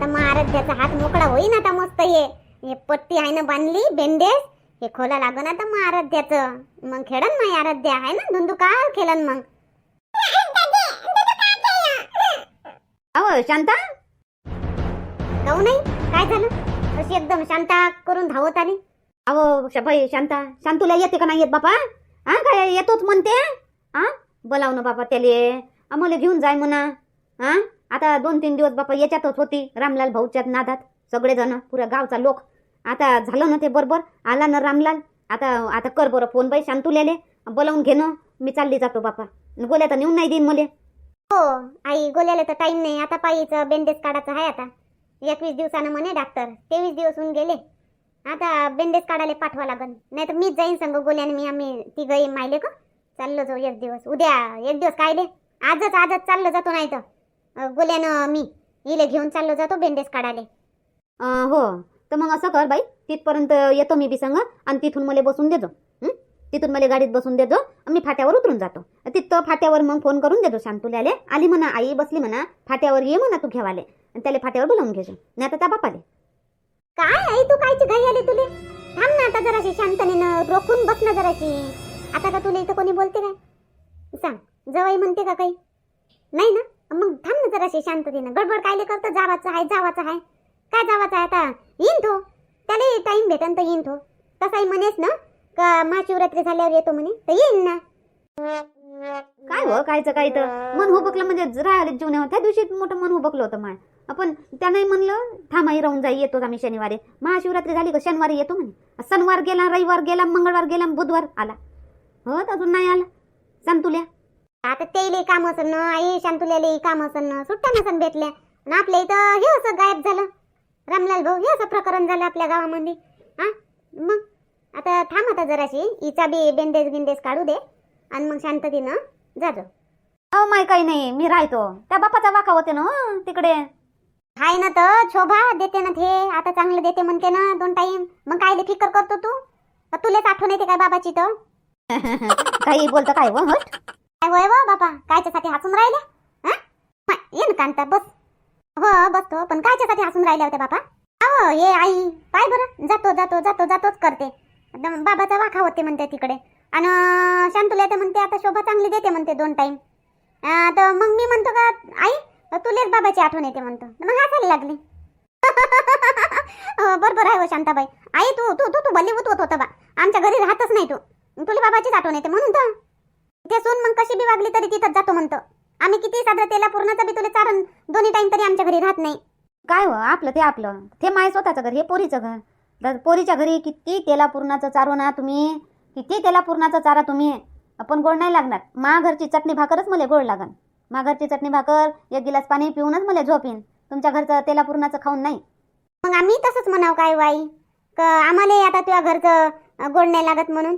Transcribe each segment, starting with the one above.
आता मग आराध्याचा हात मोकळा होईन आता मस्त हे. हे पट्टी आहे ना बांधली बेंडेज हे खोला लागन आता मग आराध्याचं मग खेळन मग आराध्या आहे ना? धुंदू का खेळन मग. अहो शांता? जाऊ नाही? काय झालं? अशी एकदम शांता करून धावत आली. अहो श- शांता शांतूला येते का नाही येत बापा? हा काय येतोच म्हणते? हा? बोलाव ना बापा त्याले. आम्हाला घेऊन जाय म्हणा. हा? आता दोन तीन दिवस बापा याच्यातच होती रामलाल भाऊच्यात नादात. सगळेजण पुरा गावचा लोक. आता झालं ना ते बरोबर? आला ना रामलाल? आता आता कर बरं फोन बाई शांतुल्याले. बोलावून घेणं मी चालली जातो बापा. गोल्या तर नेऊन नाही देईन मले. हो आई गोल्याला तर टाईम नाही. आता पायीचं बेंडेज काढायचं आहे आता. एकवीस दिवसानं म्हणे डॉक्टर तेवीस दिवस होऊन गेले. आता बेंडेज काढायला पाठवा लागन. नाही तर मीच जाईन संग गोल्याने मी आम्ही तिघही मायले का चाललो जाऊ एक दिवस. उद्या एक दिवस कायले? आजच आजच चाललो जातो नाही तर गोल्यानं मी इले घेऊन चाललो जातो बेंडेज काढायला. हो तर मग असं कर बाई तिथपर्यंत येतो मी बी संग आणि तिथून मला बसून देजो तिथून मला गाडीत बसून देजो मी फाट्यावर उतरून जातो. तिथं फाट्यावर मग फोन करून देजो शांतुल्याले. आली म्हणा आई बसली म्हणा फाट्यावर ये म्हणा तू घेवाले आणि त्याला फाट्यावर बोलावून घेजो. नाही आता त्या बापाले. काय आई तू कायची घाई आली तुले? थांब ना आता जराशी शांतने रोखून बस ना जराशी. आता का तुला इथं कोणी बोलते काय? सांग जवाई म्हणते का काही? नाही ना? मग थांब ना जराशी शांततेनं. गडबड कायले करतं? जावाचं आहे जावाचं आहे काय जावाचं आहे आता? येईन तो. त्याला टाईम भेटन तर येईन तो. तसाही म्हणेस ना का महाशिवरात्री झाल्यावर येतो म्हणे तर येईन ना. काय हो कायचं काय तर मन हुबकलं म्हणजे राहिले जीवन त्या दिवशी मोठं मन हुबकलं होतं माय. आपण त्यानंही म्हणलं थांबाई राहून जाई येतो आम्ही शनिवारी. महाशिवरात्री झाली का? शनिवारी येतो म्हणे. शनिवार गेला रविवार गेला मंगळवार गेला बुधवार आला. हो अजून नाही आला. सांगतुल्या आता तेले काम असन ना आई शांतुल्याले काम असन ना सुट्ट्या नसन भेटल्या. आणि आपल्या इथं हे असं गायब झालं. रामलाल भाऊ हे असं प्रकरण झालं आपल्या गावामध्ये. हा मग? आता थांब आता जराशी. हिचा बी बेंडेज गिंडेज काढू दे. आणि मग शांततेनं जाजो अहो माय काही नाही. मी राहतो. त्या बापाचा वाका होते ना हो, तिकडे. हाय ना तर शोभा देते ना ते. आता चांगलं देते म्हणते ना दोन टाईम मग कायले फिकर करतो तू? का तुलेच आठवण येते काय बाबाची तर? काही बोलतं काय हट काय होय व बाबा कायच्यासाठी हसून राहिल्या? हा? ये ना कांता बस. हो बसतो पण कायच्यासाठी हसून राहिल्या होत्या बाबा अहो ये आई पाय बरं. जातो जातो जातो जातोच करते. बाबाचा वाखा होते म्हणते तिकडे. आणि शांतुला येते म्हणते आता शोभा चांगली देते म्हणते दोन टाईम. तर मग मी म्हणतो का आई तुलेच बाबाची आठवण येते म्हणतो. मग हसायला लागली. हो, बरोबर आहे हो शांताबाई. आई तू तू तू तू बलिवूत होत होता बा. आमच्या घरी राहतच नाही तू. तुले बाबाचीच आठवण येते म्हणून तर. ते सून मग कशी बी वागली तरी तिथंच जातो म्हणतो. आम्ही किती साधं तेला पूर्णचं बी तुला चारण दोन्ही टाइम तरी आमच्या घरी राहत नाही. काय हो आपलं ते आपलं. ते माय स्वतःचं घर हे पोरीचं घर. तर पोरीच्या घरी किती तेला पूर्णाचं चारो ना तुम्ही. किती तेला पूर्णाचं चारा तुम्ही. आपण गोड नाही लागणार. मा घरची चटणी भाकरच मला गोड लागन. मा घरची चटणी भाकर एक गिलास पाणी पिऊनच मला झोप येईन तुमच्या घरचं तेला पूर्णाचं खाऊन नाही. मग आम्ही तसंच म्हणाव काय वाई का आम्हाला आता तुझ्या घरचं गोड नाही लागत म्हणून?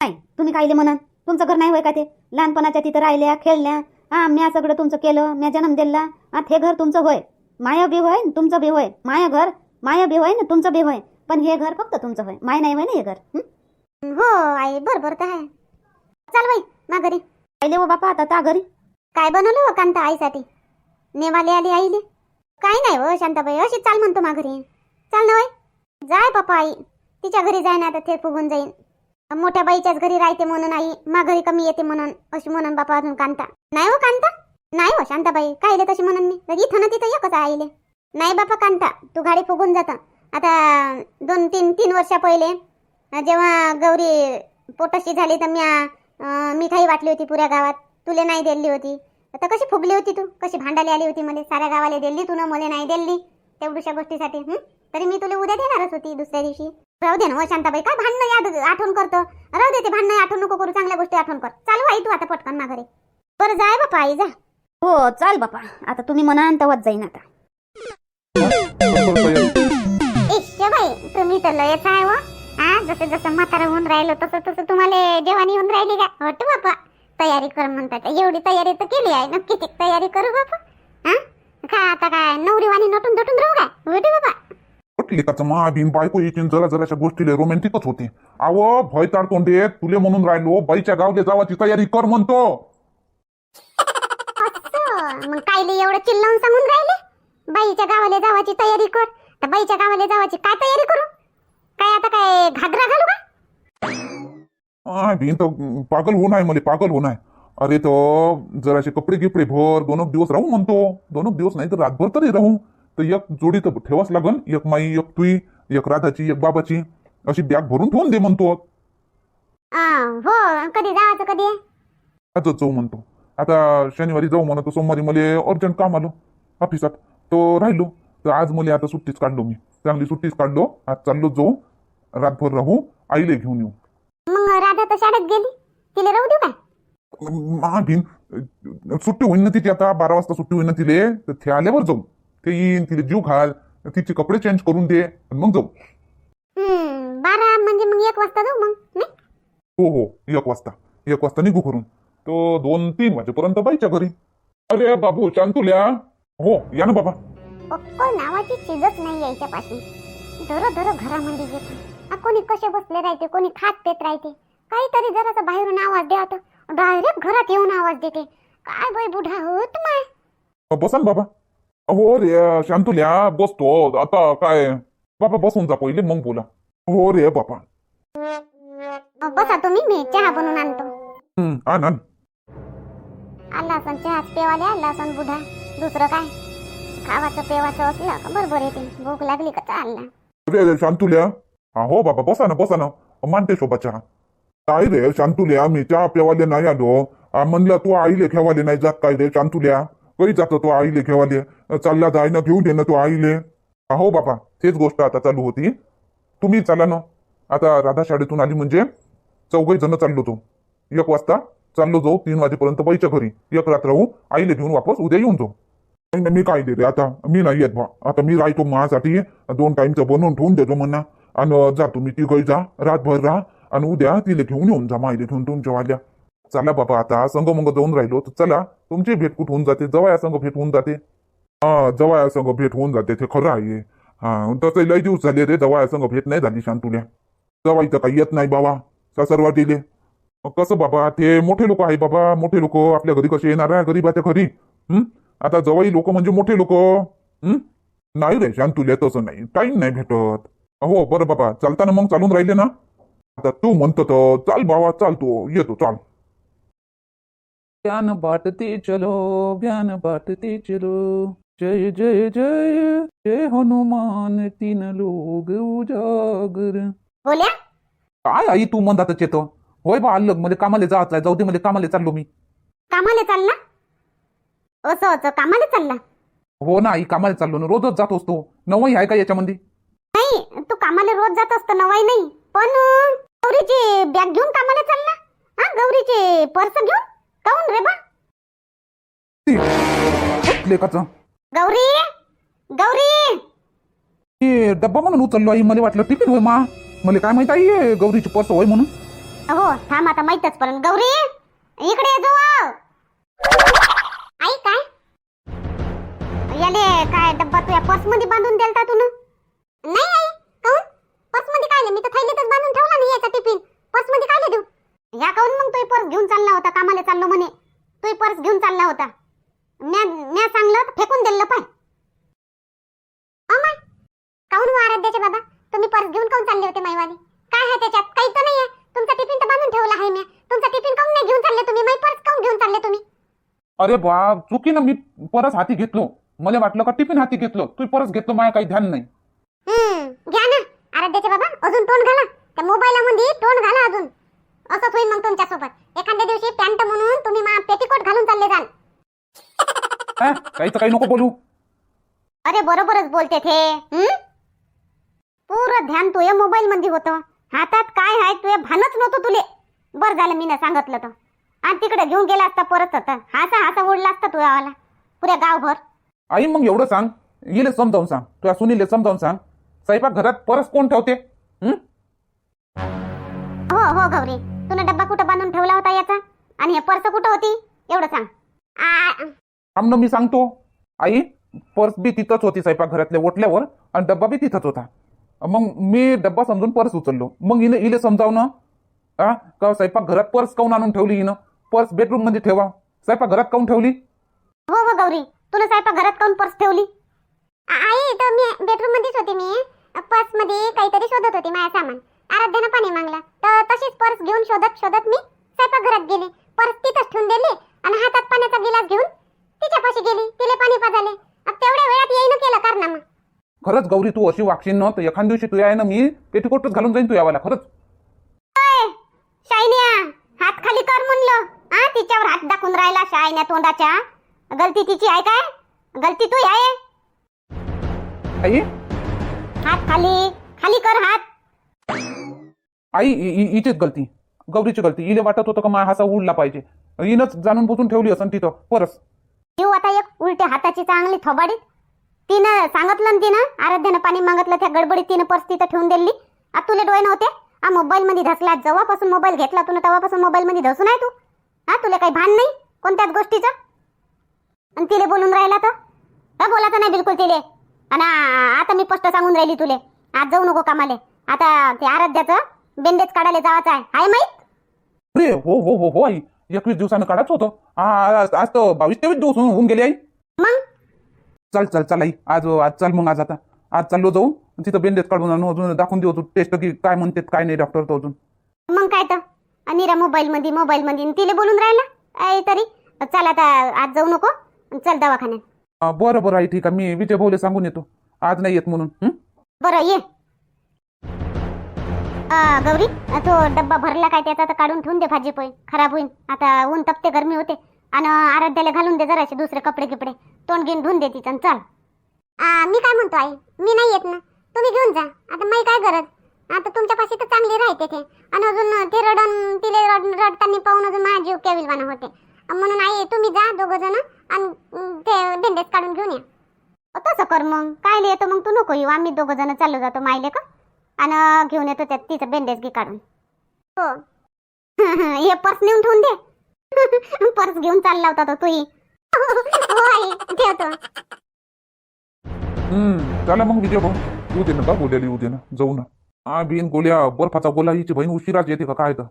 नाही तुम्ही कायले म्हणा तुमचं घर नाही होय का ते? लहानपणाच्या तिथं राहिल्या खेळल्या. हा म्या सगळं तुमचं केलं म्या जन्म दिला. हा ते घर तुमचं होय. माया बी होय न तुमचं बी होय. माया घर माया बी होय ना तुमचं बी होय. पण हे घर फक्त तुमचं होय. माय नाही होय ना हे घर. हं? हो आई बरोबर तर आहे. चल बाई मा घरी. आईले हो बापा आता त्या घरी. काय बनवलं हो कांता आईसाठी? नेवाले आली आईले. काय नाही हो शांताबाई. अशी चाल म्हणतो मा घरी. चाल ना बाई. जाय पप्पा आई. तिच्या घरी जाय ना आता ते फुगून जाईन. मोठ्या बाईच्याच घरी राहते म्हणून आई मा घरी कमी येते म्हणून. अशी म्हणून बापा अजून कांता. नाही हो कांता? नाही हो शांताबाई. कायले तशी म्हणून मी? तर इथं ना तिथं एकच आईले. नाही बापा कांता. तू गाडी फुगून जाता. आता दोन तीन तीन वर्षा पहिले जेव्हा गौरी पोटशी झाली तर म्या मिठाई वाटली होती पुऱ्या गावात. तुले नाही दिली होती. आता कशी फुगली होती तू? कशी भांडाली आली होती मला? साऱ्या गावाला दिली तू ना? मला नाही दिली. तेवढ्याशा गोष्टीसाठी तरी मी तुला उद्या देणारच होती दुसऱ्या दिवशी. राहू दे ना हो शांताबाई काय भांडणं याद आठवण करतो? राहू दे ते भांडणं आठवण नको करू चांगल्या गोष्टी आठवण कर. चालू आई तू आता पटकन माघारी. बरं जाय बापा आई जा. हो चाल बापा. आता तुम्ही म्हणा तेव्हाच जाईन आता. इश्य बाई तुम्ही तर लयच आहे व हा. जसं जसं म्हातारा होऊन राहिलो तसं तसं तुम्हाला जेवण येऊन राहिली का? हट बापा. तयारी कर म्हणतात. एवढी तयारी तर केली आहे नक्की ती तयारी करू बापा. हा काय आता काय नवरीवाणी नटून नटून राहू काय? होते बाबा लेकाचं मा बिन बायको येतील जरा जराशा गोष्टीले रोमॅन्टिकच होते. आव भय तार तोंडे तुले म्हणून राहिलो बाईच्या गावले जावाची तयारी कर म्हणतो. असं? मग कायले एवढं चिल्लावून सांगून राहिले? बाई बाईच्या गावाला जावाची तयारी कर. तर बाईच्या गावाला जावाची काय तयारी करू? काय आता काय घागरा घालू का? आय भिन तर पागल होऊन आहे मला पागल होऊन आहे. अरे तो जराशे कपडे गिपडे भर दोन एक दिवस राहू म्हणतो. दोन एक दिवस नाही तर रातभर तरी राहू. तर एक जोडी तर ठेवाच लागन. एक माई एक तुई एक राधाची एक बाबाची. अशी बॅग भरून ठेवून दे म्हणतो. आ, हो कधी कधी? जाऊ म्हणतो. आता शनिवारी जाऊ म्हणतो सोमवारी मला अर्जंट काम आलो ऑफिसात. तो राहिलो. तर आज मला आता सुट्टीच काढलो मी. चांगली सुट्टीच काढलो. आज चाललो जाऊ. रातभर राहू. आईले घेऊन येऊ. मग राधा तर शाळेत गेली. तिला राहू देऊ का? भिन. सुट्टी होईन ना तिची आता. बारा वाजता सुट्टी होईन ना तिले. तर ते आल्यावर जाऊ. ते येईन तिले जीव घाल तिचे कपडे चेंज करून दे आणि मग जाऊ. हम्म बारा म्हणजे मग एक वाजता जाऊ मग नाही? हो हो एक वाजता. एक वाजता निघू करून तो दोन तीन वाजेपर्यंत बाईच्या घरी. अरे बाबू शांतुल्या. हो या ना बाबा. अक्कल नावाची चीजच नाही यायच्या पाशी दर दर घरामध्ये आ, कोणी कसे बसले राहते कोणी खात पेत राहते. काहीतरी जरासा बाहेरून आवाज द्या डायरेक्ट घरात येऊन आवाज देते. काय बाई बुढा होत माय? बसा ना बाबा. हो रे शांतुल्या बसतो. आता काय? बाबा बसून जा पहिले मग बोला. हो रे बाबा अ, बसा तुम्ही मी चहा बनवून आणतो. आण आण. आला असन चहा पेवाले आला असन बुढा दुसरं काय? खावाचं पेवाचं असलं का? बरोबर येते. भूक लागली का? चालला रे रे शांतुल्या. हा हो बाबा बसा ना बसा ना. मानते शोभा चहा. काय रे शांतुल्या मी चहा प्यावाले नाही आलो. आ, म्हणलं तू आईले खेवाले नाही जात काय रे शांतुल्या? कधी जातो तो आईले घेवाले. चालला जाय ना घेऊन दे ना तो आईले. हो बाबा तेच गोष्ट आता चालू होती. तुम्ही चला ना. आता राधा शाळेतून आली म्हणजे चौघही जण चाललो तो. एक वाजता चाललो जाऊ तीन वाजेपर्यंत बाईच्या घरी. एक रात्र राहू आईले घेऊन वापस उद्या येऊन जाऊ. मी काय दे रे आता? मी नाही येत बा. आता मी राहतो माझ्यासाठी. दोन टाइमचं बनवून ठेवून देतो म्हणा. आणि जा तुम्ही तिघही जा. रातभर राहा. आणि उद्या तिला घेऊन येऊन जा माईले घेऊन तुमच्या वाल्या. चला बाबा आता संघमंग जाऊन राहिलो तर चला तुमची भेट कुठ होऊन जाते? जवळ संघ भेट होऊन जाते. हा जवळ संघ भेट होऊन जाते ते खरं आहे. हा तसं लय दिवस झाले रे जवळ संघ भेट नाही झाली शांतुल्या. जवळ इथं काही येत नाही बाबा सासरवाटीले मग कसं बाबा ते मोठे लोक आहे बाबा मोठे लोक आपल्या घरी कसे येणार आहे गरीबाच्या घरी? हम्म आता जवळ लोक म्हणजे मोठे लोक. नाही रे शांतुल्या तसं नाही. टाईम नाही भेटत. हो बरं बाबा चालताना मग चालून राहिले ना. आता तू म्हणतो तर चाल बाबा चाल तू येतो चाल. ज्ञान बांटते चलो ज्ञान बांटते चलो। जय जय जय जय हनुमान तीन लोग उजागर। बोल्या? काय आई तू मंदातच येतो? होय बा आल्लगमध्ये कामाला जात जाऊ दे मध्ये कामाला चाललो मी. कामाला चालला? असं असं कामाला चालला? हो ना आई कामाला चाललो ना रोजच जात असतो. नवई आहे का याच्यामध्ये? नाही तू कामाला रोज जात असतो नवाई नाही. पण अं, गौरीची बॅग घेऊन कामाला चालला? हा गौरीचे पर्स घेऊन? काऊन रे बा? लेखाचं गौरी? गौरी? हे डब्बा म्हणून उचललो आई मला वाटलं टिफिन होय मा. मला काय माहीत आई गौरीची पर्स होय म्हणून. हो थांब आता माहीतच पण गौरी इकडे ये जो आई काय? याले काय डब्बा तुया पर्समध्ये बांधून दिलता तू नाही आई काऊन? पर्समध्ये काय मी तर थैलीतच बांधून ठेवला नाही याचा टिफिन. देऊ या काऊन मग तू पर्स घेऊन चालला होता? कामाला चाललो म्हणे. तू पर्स घेऊन चालला होता. म्या म्या सांगलं फेकून दिलं पाय. अमाय काऊन हो आराध्याचे बाबा? तुम्ही पर्स घेऊन काऊन चालले होते माईवाली? काय आहे त्याच्यात? काही तर नाही आहे तुमचा टिफिन तर बांधून ठेवला आहे मी तुमचा टिफिन काऊन नाही घेऊन चालले तुम्ही? माई पर्स काऊन घेऊन चालले तुम्ही? अरे बा चुकीनं मी परस हाती घेतलो. मला वाटलं का टिफिन हाती घेतलो? तू परस घेतलो माझ्या काही ध्यान नाही. हम्म घ्या ना. आराध्याचे बाबा अजून तोंड घाला. त्या मोबाईलमध्ये तोंड घाला अजून. असंच होईल मग तुमच्यासोबत. एखाद्या दिवशी पॅन्ट म्हणून तुम्ही मा पेटीकोट घालून चालले जाल. हा? काही तर काही नको बोलू. अरे बरोबरच बोलते थे. हं? पुरं ध्यान तुझ्या मोबाईल मध्ये होतं. हातात काय आहे तुझे भानच नव्हतं तुले. बरं झालं मी ना सांगितलं तर. आणि तिकडे घेऊन गेला असता परत होता हासा हासा ओढला असता तुझ्यावाला पुऱ्या गावभर. आई मग एवढं सांग. येले समजावून सांग. तुझ्या सुनीले समजावून सांग. स्वयंपाक घरात परस कोण ठेवते? हं? हो हो गौरी. तुला डब्बा कुठं बांधून ठेवला होता याचा? आणि हे पर्स कुठं होती? एवढं सांग. आ, मी सांगतो. आई पर्स बी तिथंच होती स्वयंपाक घरातल्या ओटल्यावर आणि डब्बा बी तिथंच होता. मग मी डब्बा समजून पर्स उचललो. मग हिने इले समजावणं हा का स्वयंपाक घरात पर्स काऊन आणून ठेवली हिनं? पर्स बेडरूममध्ये ठेवा. स्वयंपाक घरात काऊन ठेवली? हो हो गौरी. तुला स्वयंपाक घरात काऊन पर्स ठेवली? आ- आई तर मी बेडरूम मध्येच होते मी. पर्समध्ये काहीतरी शोधत होते माझ्या सामान. आराध्यानं पाणी मागला. तर तशीच पर्स घेऊन शोधत शोधत मी स्वयंपाकघरात गेले. पर्स तिथंच ठेवून दिली आणि हातात पाण्याचा गिलास घेऊन तिच्यापाशी गेली. तिले पाणी पाजाले. अब तेवढ्या वेळात येईन केलं कारनामा. खरंच गौरी तू अशी वागशील ना तर एखाद दिवशी तू आहे ना मी पेटीकोटच घालून जाईन तू यावाला खरंच. शायन्या हात खाली कर म्हणलं. हा तिच्यावर हात दाखवून राहिला शायन्या तोंडाच्या. गलती तिची आहे काय? गलती तू आहे? आई? हात खाली खाली कर हात. आई हि- हिचीच गलती. गौरीची गलती. इले वाटत होतं का मा हासा उडला पाहिजे? हिनंच जाणून बुजून ठेवली असं तिथं. परस. येऊ आता एक उलट्या हाताची चांगली थोबाडीत तिनं सांगितलं ना तिनं आराध्यानं पाणी मागितलं त्या गडबडीत तिनं पर्स तिथं ठेवून दिली. आ तुले डोळे नव्हते? हा मोबाईल मध्ये धसला. जेव्हापासून मोबाईल घेतला तुला तेव्हापासून मोबाईल मध्ये धसून आहे तू? हा तुला काही भान नाही? कोणत्याच गोष्टीचं? आणि तिले बोलून राहिला तर? का बोलायचं नाही बिलकुल तिले. आणि आता मी स्पष्ट सांगून राहिली तुले. आज जाऊ नको कामाले. आता ते आराध्याचं बेंडेज काढायला जायचं आहे. हाय माहीत? अरे हो हो हो हो आई. एकवीस दिवसानं काढायचं होतं. आ- आज आज तर बावीस तेवीस दिवस होऊन गेले आई. मग? चल चल चल आई. आज आज चल मग आज आता. आज चाललो जाऊ. तिथं बेंडेज काढून आणू अजून. दाखवून देऊ टेस्ट की काय म्हणतात काय नाही डॉक्टर तो अजून. मग काय तर. अनिरा मोबाईल मध्ये मोबाईल मध्ये आणि तिले बोलून राहिला? आई तरी. चल आता आज जाऊ नको. चल दवाखान्यात. बरं बरं आई. ठीक आहे. मी विजय भाऊले सांगून येतो. आज नाही येत म्हणून. हं? बरं ये. गौरी तो डब्बा भरला काय त्याचा तर काढून ठेवून दे भाजी पोळी खराब होईल आता ऊन तपते गरमी होते. आणि आराध्याला घालून दे जराशे दुसरे कपडे गिपडे. तोंड घेऊन धुवून दे तिचं चल मी काय म्हणतो आई? मी नाही येत ना. तुम्ही घेऊन जा. आता मी काय गरज? आता तुमच्यापाशी तर चांगली राहते ते. आणि अजून ते रडन तिले रड रडताना पाहून अजून माझा केविलवाना होते. म्हणून आई तुम्ही जा दोघं जण आणि ते बेंडेज काढून घेऊन या. तसं कर मग. काय येतो मग तू नको येऊ. आम्ही दोघं जण चाललो जातो मायले का? आणि घेऊन येतो त्यात तिचं बेंडेज घे काढून. हो. हे पर्स नेऊन ठेवून दे. पर्स घेऊन चालला होता तो तुही. हो आई ठेवतो. हम्म चला मग विजय भाऊ. येऊ दे ना का बोलायला येऊ दे ना. जाऊ ना. हा बिन गोल्या बर्फाचा गोला हिची बहीण उशिराच येते का काय तर.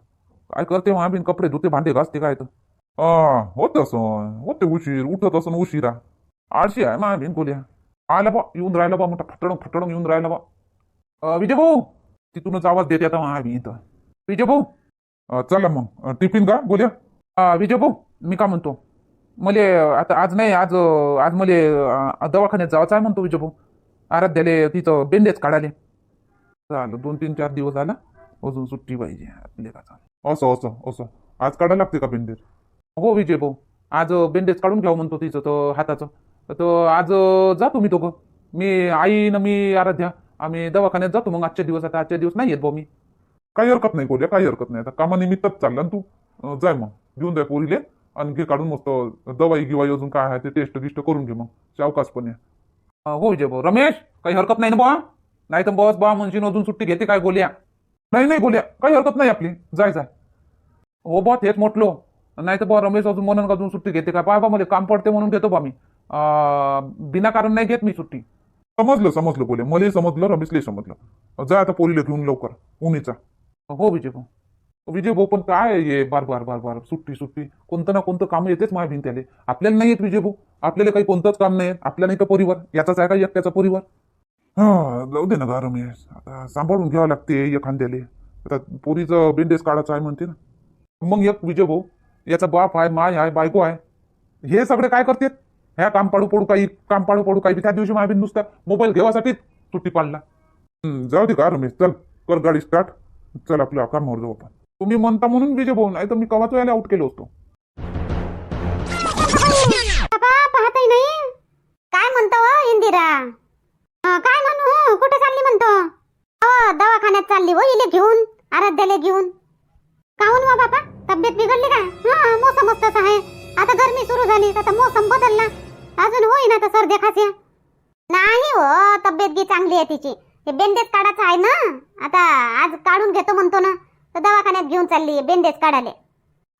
काय करते मग बिन कपडे धुते भांडे घासते काय तर. हा होत असं होते उशीर उठत असं उशिरा. आळशी आहे मा बिन गोल्या. आला बा येऊन राहिला बा मोठा फटडंग फटडंग येऊन राहिला बा. विजय भाऊ तिथूनच आवाज देते आता मा इथं. विजय भाऊ चला मग. टिफिन का? गोल्या आ, विजय भाऊ मी का म्हणतो? मले आता आज नाही आज आज मले दवाखान्यात जायचं आहे म्हणतो विजय भाऊ आराध्याले तिथं बेंडेज काढाले. चालू दोन तीन चार दिवस झाला. अजून सुट्टी पाहिजे. लेकाचा असं असं असं. आज काढायला लागते का बेंडेज हो विजय भाऊ आज बेंडेज काढून घ्यावं म्हणतो तिचं तो हाताचं. तर आज जातो जा तुम्ही दोघं. मी आई न मी आराध्या आम्ही दवाखान्यात जातो मग आजच्या दिवस आता आजच्या दिवस नाही येत भाऊ मी? काही हरकत नाही कोल्या काही हरकत नाही. आता कामानिमित्तच चालला ना तू? जाय मग. घेऊन जाय पोरीले आणि घे काढून मस्त दवाई गिवाई अजून काय आहे ते टेस्ट गिस्ट करून घे मग. सावकाशपणे पण हो जे भाऊ. रमेश काही हरकत नाही ना बा नाही तर बस बा म्हणजे अजून सुट्टी घेते काय गोल्या? नाही नाही गोल्या. काही हरकत नाही आपली. जाय जाय. हो बा तेच म्हटलो. नाही तर बा रमेश अजून म्हणून अजून सुट्टी घेते काय? बा मला काम पडते म्हणून घेतो बा मी. अं, बिनाकारण नाही घेत मी सुट्टी. समजलं समजलं गोल्या मलाही समजलं रमेशलाही समजलं. जाय आता पोरीला घेऊन लवकर. उन्हीचा हो विजय भाऊ. विजय भाऊ पण काय ये बार बार बार बार. सुट्टी सुट्टी. कोणतं ना कोणतं काम येतेच माझ्या भिंत्याले. आपल्याला नाही येत विजय भाऊ. आपल्याला काही कोणतंच काम नाही येत आपल्या नाही का परिवार. याचाच आहे का एकट्याचा परिवार? हा जाऊ दे ना गा रमेश. आता सांभाळून घ्यावं लागते एखाद्याले. आता पोरीचं बेंडेज काढायचं आहे म्हणते ना. मग एक विजय भाऊ याचा बाप आहे माय आहे बायको आहे. हे सगळे काय करतात? ह्या काम पाडू पडू काही काम पाडू पडू काही त्या दिवशी महाबीन नुसता मोबाईल घेवासाठी सुट्टी पाडला. जाऊ दे का रमेश चल कर गाडी स्टार्ट चल आपल्या कामावर जाऊ आपण. तुम्ही म्हणता म्हणून विजय भाऊ नाही तर मी कवाच यायला आउट केलो होतो नाही. काय म्हणतो हो, इंदिरा? काय म्हणू हो, कुठे चालली म्हणतो? हो, दवाखान्यात चालली हो इले घेऊन आराध्याला घेऊन. काहून वा बाबा तब्येत बिघडली का हा मोसम तसा आहे. आता गरमी सुरू झाली आता मोसम बदलला. अजून होईन आता सर्दी खाsia नाही हो तब्येत गी चांगली आहे तिची. हे बेंडेज काढायचं आहे ना. आता आज काढून घेतो म्हणतो ना. तर दवाखान्यात घेऊन चालली बेंडेज काढाले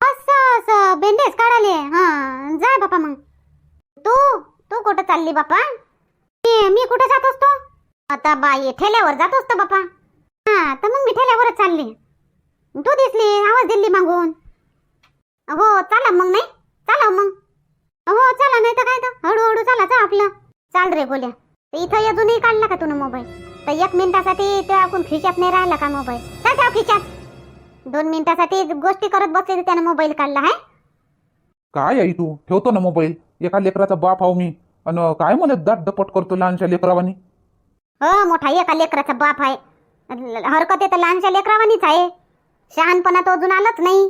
असं असं बेंडेज काढाले हा जाय बापा मग. तू तू कुठं चालली बापा? मी कुठं जात असतो? आता बाई ठेल्यावर जात असतो बापा. हा तर मग मी ठेल्यावरच चालली. तू दिसली आवाज दिली मागून. हो चला मग नाही. चला मग. हो चला नाही तर काय तर? हळूहळू चालायचं आपलं. चाल रे गोल्या तर इथं अजूनही काढला का तुनं मोबाईल तर एक मिनिटासाठी त्या आपण खिशात नाही राहिला का मोबाईल काय ठेव खिशात. दोन मिनिटासाठी गोष्टी करत बसले तर त्यानं मोबाईल काढला आहे काय आई तू? ठेवतो ना मोबाईल एका लेकराचा बाप आहो मी. आणि काय म्हणत दाट दपट करतो लहानशा लेकरावानी? हो मोठा एका लेकराचा बाप आहे हरकत आहे तर लहानशा लेकरावानीच आहे. शहाणपणा तो अजून आलाच नाही.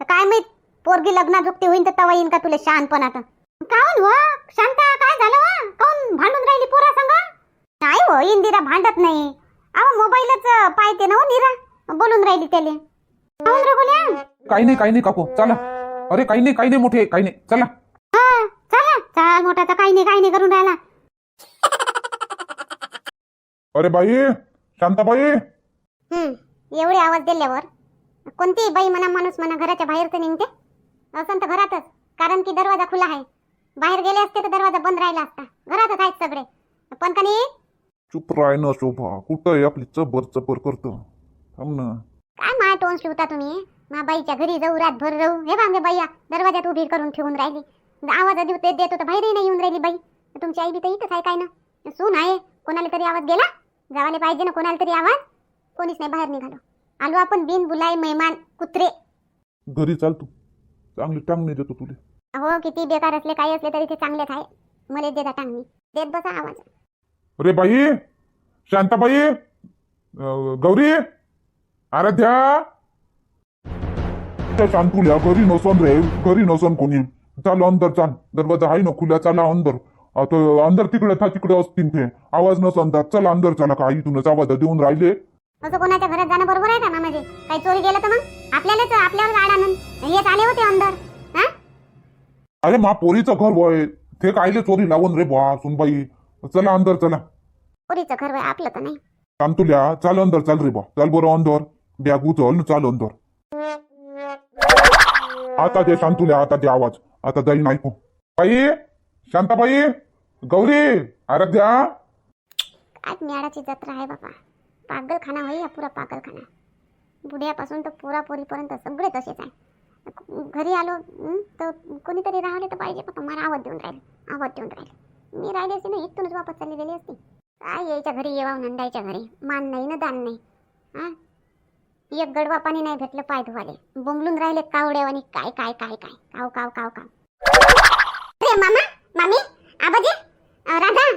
तर काय माहीत? पोरगी लग्ना जुकती होईन तर तवा येईन का तुला शहाणपणा काऊन हो? शांता काय झालं हो? काऊन भांडून राहिली पोरा संग? नाही हो इंदिरा भांडत नाही. अहो मोबाईलच पाहते ना हो निरा. बोलून राहिली त्याले. काऊन रे गोल्या काही नाही काही नाही काकू चला. अरे काही नाही काही नाही मोठे काही नाही चला. हा चला. चल मोठा तर काही नाही काही नाही करून राहिला. अरे बाई शांताबाई. हम्म एवढे आवाज दिल्यावर कोणतीही बाई म्हणा माणूस म्हणा घराच्या बाहेर तर निघते. असं तर घरातच कारण की दरवाजा खुला आहे. बाहेर गेले असते तर दरवाजा बंद राहिला असता. घरातच आहेत सगळे. पण का नाही चुप राय ना शोभा. कुठं आहे आपली चबर चबर करतो. थांब ना. काय माय टोन शिवता तुम्ही? मा बाईच्या घरी जाऊ रातभर राहू. हे बांगे बाईया दरवाजात उभी करून ठेवून राहिली. आवाज देऊ ते देतो तर बाहेरही नाही येऊन राहिली बाई. तुमची आई बी तर इथंच आहे काय ना? सून आहे. कोणाला तरी आवाज गेला? जावाले पाहिजे ना कोणाला तरी आवाज? कोणीच नाही बाहेर निघालो. आलो आपण बिन बुलाई मेहमान कुत्रे. घरी चाल तू. चांगली टांगणी देतो तुला. हो किती बेकार असले काही असले तरी ते चांगलेच आहे. मला देता टांगणी देत बसा आवाज. अरे बाई शांताबाई अं, गौरी आराध्या. शांतुल्या घरी नसन रे घरी नसन कोणी. चाल अंदर चाल. दरवाजा आहे ना खुला चला अंदर. आता अंदर तिकडे था तिकडे असतील ते. आवाज नसन चला अंदर चला का इथूनच आवाज देऊन राहिले. असं कोणाच्या घरात जाणं बरोबर आहे का मामाजी? काही चोरी गेलं तर मग? आपल्यालाच आपल्यावर गाड आणून. हेच आले होते अंदर. हा? अरे मा पोरीचं घर वय. ते कायले चोरी लावून रे बा सुनबाई. चला अंदर चला. पोरीचं घर वय आपलं तर नाही. शांतुल्या चाल अंदर चाल रे बा. चाल बरं अंदर. बॅग उचल न चाल अंदर. आता दे शांतुल्या आता दे आवाज. आता जाईन ऐकू बाई शांताबाई गौरी आराध्या. काय मेळाची जत्रा आहे बाबा. पागलखाना होई या पुरा पागलखाना. बुढ्यापासून तर पुरा पोरीपर्यंत सगळे तसेच आहे. घरी आलो तर कोणीतरी राहिले तर पाहिजे बाबा मला आवाज देऊन राहिले आवाज देऊन राहिले. मी राहिले असते ना इथूनच वापस चालली गेली असती. काय यायच्या घरी येवा नंदायच्या घरी मान नाही ना दान नाही. हा? एक गडवा पाणी नाही भेटलं पाय धुवाले. बोंबलून राहिले कावड्यावानी काय काय काय काय काव काव काव काव. अरे मामा मामी आबाजी राधा.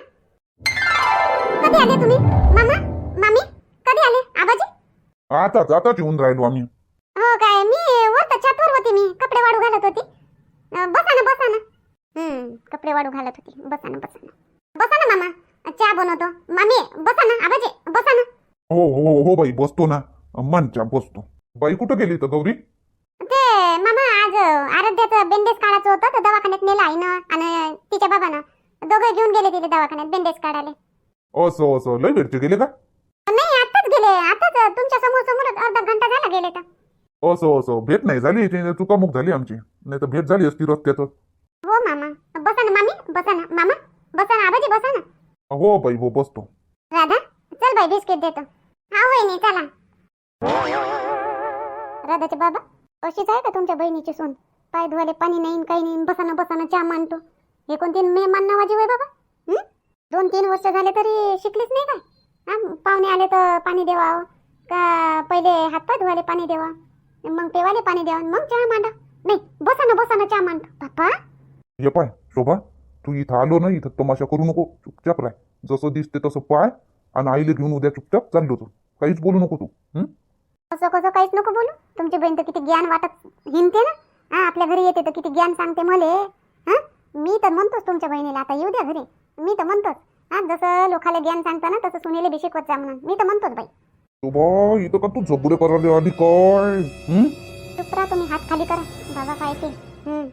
कधी आले तुम्ही? मामा आबाजी? आताच आताच येऊन राहिलो आम्ही. हो काय मी वर छातवर होती मी. कपडे वाळू घालत होती. अं, बसा ना बसा ना हम्म कपडे वाळू घालत होती. बसा ना बसा ना बसा ना मामा. चहा बनवतो. मामी बसा ना आबाजी बसा ना हो हो हो बाई बसतो ना. मनच्या बसतो. बाई कुठं गेली तर गौरी? ते मामा आज आराध्याचं बेंडेज काढायचं होतं तर दवाखान्यात नेलं आईनं आणि तिच्या बाबानं. दोघं घेऊन गेले तिथे दवाखान्यात बेंडेज काढायला. असं असं. लय वेळचे गेले का? तुमच्यासमोर समोर अर्धा घंटा झाला गेले तर. असं असं. भेट नाही झाली ते चुकामुक झाली आमची. नाही तर भेट झाली असती रस्त्यातच हो मामा. बसा ना मामी. बसा ना. मामा बसा ना. आबाजी बसा ना. हो बाई हो बसतो. राधा चल बाई बिस्किट देतो. हा वहिनी चला. राधाचे बाबा अशीच आहे का तुमच्या बहिणीची सून? पाय धुवाले पाणी नाही काही नाही बसा ना बसा ना चहा मांडतो. हे कोणती मेहमान नावाची वय बाबा? दोन तीन वर्ष झाले तरी शिकलीच नाही का हा पाहुणे आले तर पाणी देवा का पहिले हातपाय धुवाले पाणी देवा. मग पेवाले पाणी द्यावा मग चहा मांडा. नाही बसा ना बसा ना चहा मांडतो बाप्पा. ये पाय शोभा. तू इथं आलो ना इथं तमाशा करू नको. चुपचाप राह. जसं दिसते तसं पाय आणि आईला घेऊन उद्या चुपचाप चाललो तू. काहीच बोलू नको तू. हं? असं कसं काहीच नको बोलू? तुमची बहीण तर किती ज्ञान वाटत हिंडते ना? हा आपल्या घरी येते तर किती ज्ञान सांगते मले. हा? मी तर म्हणतोच तुमच्या बहिणीला आता येऊ द्या घरी. मी तर म्हणतोच. हा जसं लोकाला ज्ञान सांगता ना तसं सुनेले बी शिकवत जा म्हणून. मी तर म्हणतोच बाई. शोभा इथं का तू झोपडे करायला आली काय? हं? चुप राहा तुम्ही हात खाली करा. बाबा पाहिजे हम्म